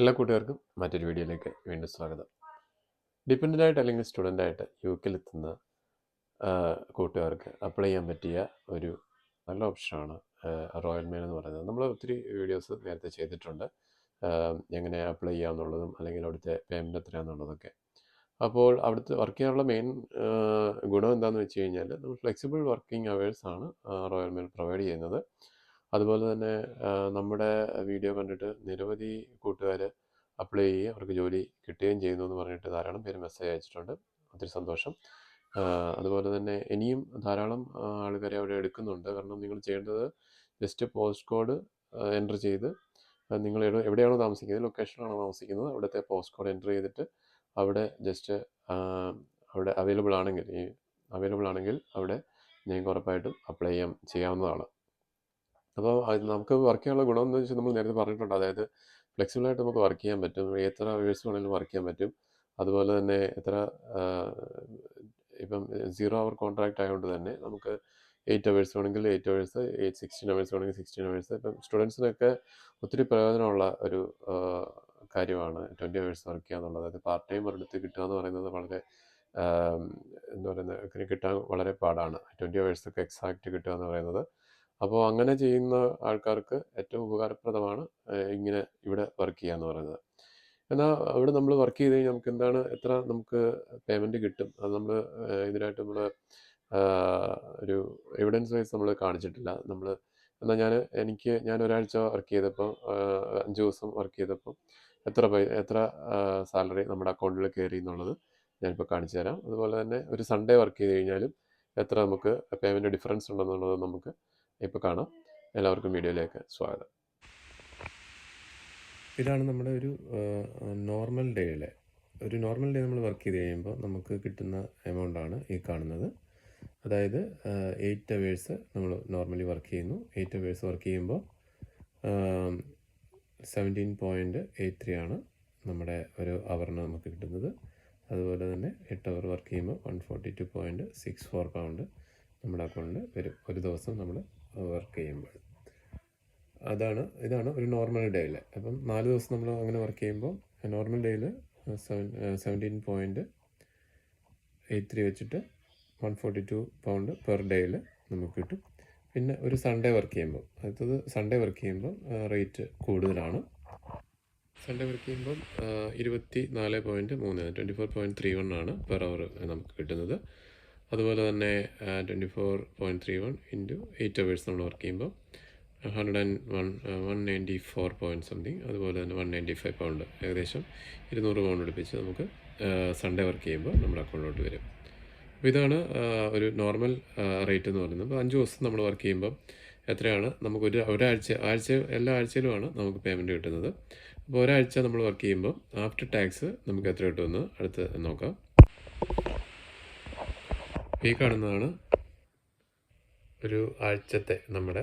എല്ലാ കൂട്ടുകാർക്കും മറ്റൊരു വീഡിയോയിലേക്ക് വീണ്ടും സ്വാഗതം. ഡിപ്പെൻഡന്റ് ആയിട്ട് അല്ലെങ്കിൽ സ്റ്റുഡന്റ് ആയിട്ട് യു കെയിലെത്തുന്ന കൂട്ടുകാർക്ക് അപ്ലൈ ചെയ്യാൻ പറ്റിയ ഒരു നല്ല ഓപ്ഷനാണ് റോയൽ മെയിൽ എന്ന് പറയുന്നത്. നമ്മൾ ഒത്തിരി വീഡിയോസ് നേരത്തെ ചെയ്തിട്ടുണ്ട്. എങ്ങനെ അപ്ലൈ ചെയ്യാമെന്നുള്ളതും അല്ലെങ്കിൽ അവിടുത്തെ പേയ്മെന്റ് എത്രയാണെന്നുള്ളതൊക്കെ അപ്പോൾ അവിടുത്തെ വർക്ക് ചെയ്യാനുള്ള മെയിൻ ഗുണം എന്താണെന്ന് വെച്ച് കഴിഞ്ഞാൽ നമ്മൾ ഫ്ലെക്സിബിൾ വർക്കിംഗ് അവേഴ്സാണ് റോയൽ മെയിൽ പ്രൊവൈഡ് ചെയ്യുന്നത്. അതുപോലെ തന്നെ നമ്മുടെ വീഡിയോ കണ്ടിട്ട് നിരവധി കൂട്ടുകാർ അപ്ലൈ ചെയ്യുകയും അവർക്ക് ജോലി കിട്ടുകയും ചെയ്യുന്നു എന്ന് പറഞ്ഞിട്ട് ധാരാളം പേര് മെസ്സേജ് അയച്ചിട്ടുണ്ട്. ഒത്തിരി സന്തോഷം. അതുപോലെ തന്നെ ഇനിയും ധാരാളം ആൾക്കാരെ അവിടെ എടുക്കുന്നുണ്ട്. കാരണം നിങ്ങൾ ചെയ്യേണ്ടത് ജസ്റ്റ് പോസ്റ്റ് കോഡ് എന്റർ ചെയ്ത് നിങ്ങൾ എവിടെയാണോ താമസിക്കുന്നത് ലൊക്കേഷനിലാണോ താമസിക്കുന്നത് അവിടുത്തെ പോസ്റ്റ് കോഡ് എന്റർ ചെയ്തിട്ട് അവിടെ ജസ്റ്റ് അവിടെ അവൈലബിൾ ആണെങ്കിൽ ഈ അവൈലബിൾ ആണെങ്കിൽ അവിടെ നിങ്ങൾക്ക് ഉറപ്പായിട്ടും അപ്ലൈ ചെയ്യാം ചെയ്യാവുന്നതാണ്. അപ്പോൾ നമുക്ക് വർക്ക് ചെയ്യാനുള്ള ഗുണം എന്ന് വെച്ചാൽ നമ്മൾ നേരത്തെ പറഞ്ഞിട്ടുണ്ട്. അതായത് ഫ്ലെക്സിബിളായിട്ട് നമുക്ക് വർക്ക് ചെയ്യാൻ പറ്റും. എത്ര അവേഴ്സ് വേണമെങ്കിലും വർക്ക് ചെയ്യാൻ പറ്റും. അതുപോലെ തന്നെ എത്ര ഇപ്പം സീറോ അവർ കോൺട്രാക്റ്റ് ആയതുകൊണ്ട് തന്നെ നമുക്ക് എയ്റ്റ് അവേഴ്സ് വേണമെങ്കിൽ eight hours eight sixteen hours വേണമെങ്കിൽ സിക്സ്റ്റീൻ അവേഴ്സ് ഇപ്പം സ്റ്റുഡൻസിനൊക്കെ ഒത്തിരി പ്രയോജനമുള്ള ഒരു കാര്യമാണ് ട്വന്റി അവേഴ്സ് വർക്ക് ചെയ്യുക എന്നുള്ളത്. അതായത് പാർട്ട് ടൈം ഒരിടത്ത് കിട്ടുക എന്ന് പറയുന്നത് വളരെ എന്താ പറയുന്നത് കിട്ടാൻ വളരെ പാടാണ്. ട്വന്റി അവേഴ്സൊക്കെ എക്സാക്റ്റ് കിട്ടുക എന്ന് പറയുന്നത് അപ്പോൾ അങ്ങനെ ചെയ്യുന്ന ആൾക്കാർക്ക് ഏറ്റവും ഉപകാരപ്രദമാണ് ഇങ്ങനെ ഇവിടെ വർക്ക് ചെയ്യുക എന്ന് പറയുന്നത്. എന്നാൽ അവിടെ നമ്മൾ വർക്ക് ചെയ്ത് കഴിഞ്ഞാൽ നമുക്ക് എന്താണ് എത്ര നമുക്ക് പേയ്മെന്റ് കിട്ടും? അത് നമ്മൾ ഇതിനായിട്ട് നമ്മൾ ഒരു എവിഡൻസ് വൈസ് നമ്മൾ കാണിച്ചിട്ടില്ല. നമ്മൾ എന്നാൽ ഞാൻ എനിക്ക് ഞാൻ ഒരാഴ്ച വർക്ക് ചെയ്തപ്പോൾ അഞ്ച് ദിവസം വർക്ക് ചെയ്തപ്പോൾ എത്ര പൈ എത്ര സാലറി നമ്മുടെ അക്കൗണ്ടിൽ കയറി എന്നുള്ളത് ഞാനിപ്പോൾ കാണിച്ചു തരാം. അതുപോലെ തന്നെ ഒരു സൺഡേ വർക്ക് ചെയ്ത് കഴിഞ്ഞാലും എത്ര നമുക്ക് പേയ്മെന്റ് ഡിഫറൻസ് ഉണ്ടെന്നുള്ളത് നമുക്ക് ഇപ്പോൾ കാണാം. എല്ലാവർക്കും വീഡിയോയിലേക്ക് സ്വാഗതം. ഇതാണ് നമ്മുടെ ഒരു നോർമൽ ഡേയിലെ ഒരു നോർമൽ ഡേ നമ്മൾ വർക്ക് ചെയ്ത് കഴിയുമ്പോൾ നമുക്ക് കിട്ടുന്ന എമൗണ്ടാണ് ഈ കാണുന്നത്. അതായത് എയ്റ്റ് അവേഴ്സ് നമ്മൾ നോർമലി വർക്ക് ചെയ്യുന്നു. എയ്റ്റ് അവേഴ്സ് വർക്ക് ചെയ്യുമ്പോൾ സെവന്റീൻ പോയിന്റ് എയ്റ്റ് ത്രീ ആണ് നമ്മുടെ ഒരു അവറിന് നമുക്ക് കിട്ടുന്നത്. അതുപോലെ തന്നെ എട്ട് അവർ വർക്ക് ചെയ്യുമ്പോൾ one forty two point six four pound നമ്മുടെ അക്കൗണ്ടിൽ വരും. ഒരു ദിവസം നമ്മൾ വർക്ക് ചെയ്യുമ്പോൾ. അതാണ് ഇതാണ് ഒരു നോർമൽ ഡേയിൽ അപ്പം നാല് ദിവസം നമ്മൾ അങ്ങനെ വർക്ക് ചെയ്യുമ്പോൾ നോർമൽ ഡേയിൽ seven seventeen point eight three വെച്ചിട്ട് one forty two pound per ഡേയിൽ നമുക്ക് കിട്ടും. പിന്നെ ഒരു സൺഡേ വർക്ക് ചെയ്യുമ്പോൾ അടുത്തത് സൺഡേ വർക്ക് ചെയ്യുമ്പോൾ റേറ്റ് കൂടുതലാണ്. സൺഡേ വർക്ക് ചെയ്യുമ്പം ഇരുപത്തി നാല് പോയിന്റ് മൂന്ന് twenty four point three one ആണ് പെർ അവർ നമുക്ക് കിട്ടുന്നത്. അതുപോലെ തന്നെ twenty four point three one into eight hours നമ്മൾ വർക്ക് ചെയ്യുമ്പോൾ hundred and one one ninety four point something അതുപോലെ തന്നെ വൺ നയന്റി ഫൈവ് പൗണ്ട് ഏകദേശം ഇരുന്നൂറ് പൗണ്ട് എടുപ്പിച്ച് നമുക്ക് സൺഡേ വർക്ക് ചെയ്യുമ്പോൾ നമ്മുടെ അക്കൗണ്ടിലോട്ട് വരും. അപ്പോൾ ഇതാണ് ഒരു നോർമൽ റേറ്റ് എന്ന് പറയുന്നത്. അപ്പോൾ അഞ്ച് ദിവസം നമ്മൾ വർക്ക് ചെയ്യുമ്പോൾ എത്രയാണ്? നമുക്ക് ഒരു ഒരാഴ്ച ആഴ്ച എല്ലാ ആഴ്ചയിലുമാണ് നമുക്ക് പേയ്മെന്റ് കിട്ടുന്നത്. അപ്പോൾ ഒരാഴ്ച നമ്മൾ വർക്ക് ചെയ്യുമ്പോൾ ആഫ്റ്റർ ടാക്സ് നമുക്ക് എത്ര കിട്ടുമെന്ന് അടുത്ത് നോക്കാം. ഈ കാണുന്നതാണ് ഒരു ആഴ്ചത്തെ നമ്മുടെ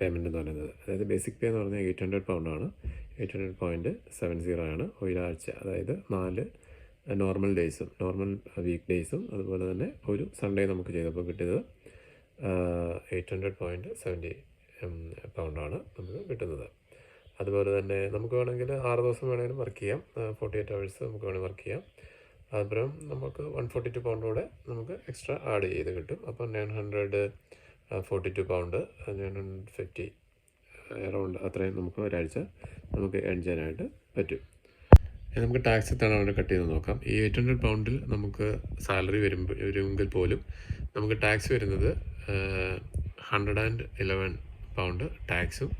പേയ്മെന്റ് എന്ന് പറയുന്നത്. അതായത് ബേസിക് പേ എന്ന് പറഞ്ഞാൽ eight hundred പൗണ്ടാണ് eight hundred point seven zero ആണ്. ഒരാഴ്ച അതായത് നാല് നോർമൽ ഡേയ്സും നോർമൽ വീക്ക് ഡേയ്സും അതുപോലെ തന്നെ ഒരു സൺഡേ നമുക്ക് ചെയ്തപ്പോൾ കിട്ടിയത് എയ്റ്റ് ഹൺഡ്രഡ് പോയിന്റ് സെവന്റി പൗണ്ടാണ് നമുക്ക് കിട്ടുന്നത്. അതുപോലെ തന്നെ നമുക്ക് വേണമെങ്കിൽ ആറ് ദിവസം വേണമെങ്കിലും വർക്ക് ചെയ്യാം. ഫോർട്ടി എയ്റ്റ് അവേഴ്സ് നമുക്ക് വേണമെങ്കിൽ വർക്ക് ചെയ്യാം. അതുപരം നമുക്ക് വൺ ഫോർട്ടി ടു പൗണ്ട് കൂടെ നമുക്ക് എക്സ്ട്രാ ആഡ് ചെയ്ത് കിട്ടും. അപ്പോൾ nine hundred forty two pound nine hundred fifty around അത്രയും നമുക്ക് ഒരാഴ്ച നമുക്ക് ഏൺ ചെയ്യാനായിട്ട് പറ്റും. നമുക്ക് ടാക്സ് എത്താണ് അവിടെ കട്ട് ചെയ്ത് നോക്കാം. ഈ എയ്റ്റ് ഹൺഡ്രഡ് പൗണ്ടിൽ നമുക്ക് സാലറി വരുമ്പോൾ വരുമെങ്കിൽ പോലും നമുക്ക് ടാക്സ് വരുന്നത് ഹൺഡ്രഡ് ആൻഡ് ഇലവൻ പൗണ്ട് ടാക്സും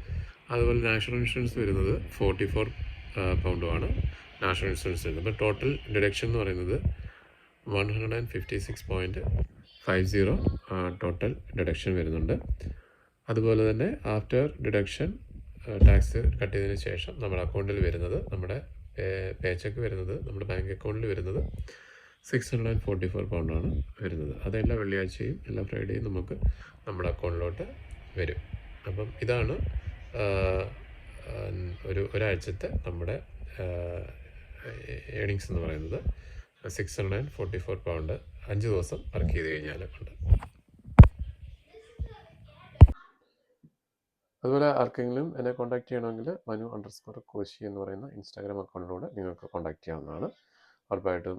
അതുപോലെ നാഷണൽ ഇൻഷുറൻസ് വരുന്നത് ഫോർട്ടി ഫോർ പൗണ്ടുമാണ് നാഷണൽ ഇൻഷുറൻസ് വരുന്നത് അപ്പോൾ ടോട്ടൽ ഡിഡക്ഷൻ എന്ന് പറയുന്നത് one hundred and fifty six point five zero total deduction വരുന്നുണ്ട്. അതുപോലെ തന്നെ ആഫ്റ്റർ ഡിഡക്ഷൻ ടാക്സ് കട്ട് ചെയ്തതിന് ശേഷം നമ്മുടെ അക്കൗണ്ടിൽ വരുന്നത് നമ്മുടെ പേ ചെക്ക് വരുന്നത് നമ്മുടെ ബാങ്ക് അക്കൗണ്ടിൽ വരുന്നത് six hundred and forty four പൗണ്ടാണ് വരുന്നത്. അത് എല്ലാ വെള്ളിയാഴ്ചയും എല്ലാ ഫ്രൈഡേയും നമുക്ക് നമ്മുടെ അക്കൗണ്ടിലോട്ട് വരും. അപ്പം ഇതാണ് ഒരു ഒരാഴ്ചത്തെ നമ്മുടെ ഏണിങ്സ് എന്ന് പറയുന്നത് six hundred and forty four pound അഞ്ച് ദിവസം വർക്ക് ചെയ്ത് കഴിഞ്ഞാൽ ഉണ്ട്. അതുപോലെ ആർക്കെങ്കിലും എന്നെ കോൺടാക്ട് ചെയ്യണമെങ്കിൽ മനു അണ്ടർ സ്കോർ കോശി എന്ന് പറയുന്ന ഇൻസ്റ്റാഗ്രാം അക്കൗണ്ടിലൂടെ നിങ്ങൾക്ക് കോൺടാക്ട് ചെയ്യാവുന്നതാണ്. ഉറപ്പായിട്ടും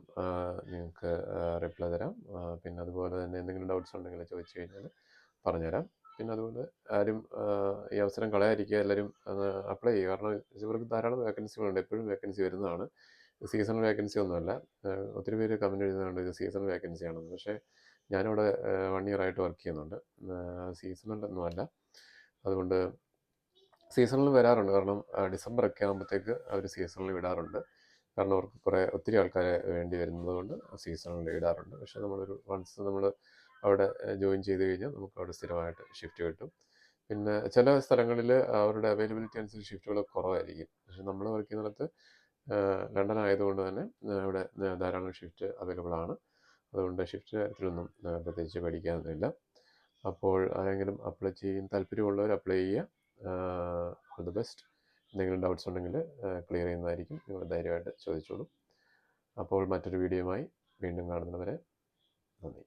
നിങ്ങൾക്ക് റിപ്ലൈ തരാം. പിന്നെ അതുപോലെ തന്നെ എന്തെങ്കിലും ഡൗട്ട്സ് ഉണ്ടെങ്കിൽ ചോദിച്ചു കഴിഞ്ഞാൽ പറഞ്ഞുതരാം. പിന്നെ അതുപോലെ ആരും ഈ അവസരം കളയാതിരിക്കുക എല്ലാവരും അപ്ലൈ ചെയ്യുക. കാരണം ഇവർക്ക് ധാരാളം വേക്കൻസികളുണ്ട് എപ്പോഴും വേക്കൻസി വരുന്നതാണ്. സീസണൽ വേക്കൻസി ഒന്നുമല്ല. ഒത്തിരി പേര് കമന്റ് എഴുതുന്നുണ്ട് ഇത് സീസണൽ വേക്കൻസി ആണെന്ന്. പക്ഷേ ഞാനിവിടെ വൺ ഇയർ ആയിട്ട് വർക്ക് ചെയ്യുന്നുണ്ട്. സീസണൽ ഒന്നുമല്ല. അതുകൊണ്ട് സീസണൽ വരാറുണ്ട്. കാരണം ഡിസംബർ ഒക്കെ ആകുമ്പോഴത്തേക്ക് അവർ സീസണൽ വിടാറുണ്ട്. കാരണം അവർക്ക് കുറേ ഒത്തിരി ആൾക്കാരെ വേണ്ടി വരുന്നത് കൊണ്ട് സീസണിൽ ഇടാറുണ്ട് പക്ഷേ നമ്മളൊരു വൺസ് നമ്മൾ അവിടെ ജോയിൻ ചെയ്ത് കഴിഞ്ഞാൽ നമുക്ക് അവിടെ സ്ഥിരമായിട്ട് ഷിഫ്റ്റ് കിട്ടും. പിന്നെ ചില സ്ഥലങ്ങളിൽ അവരുടെ അവൈലബിലിറ്റി അനുസരിച്ച് ഷിഫ്റ്റുകൾ കുറവായിരിക്കും. പക്ഷെ നമ്മൾ വർക്ക് ചെയ്യുന്നിടത്ത് ലണ്ടൻ ആയതുകൊണ്ട് തന്നെ ഇവിടെ ധാരാളം ഷിഫ്റ്റ് അവൈലബിൾ ആണ്. അതുകൊണ്ട് ഷിഫ്റ്റ് കാര്യത്തിലൊന്നും പ്രത്യേകിച്ച് പഠിക്കാനൊന്നുമില്ല അപ്പോൾ ആരെങ്കിലും അപ്ലൈ ചെയ്യാൻ താല്പര്യമുള്ളവർ അപ്ലൈ ചെയ്യുക. ഓൾ ദി ബെസ്റ്റ് എന്തെങ്കിലും ഡൗട്ട്സ് ഉണ്ടെങ്കിൽ ക്ലിയർ ചെയ്യുന്നതായിരിക്കും. നിങ്ങൾ ധൈര്യമായിട്ട് ചോദിച്ചോളൂ. അപ്പോൾ മറ്റൊരു വീഡിയോയുമായി വീണ്ടും കാണുന്നവരെ നന്ദി.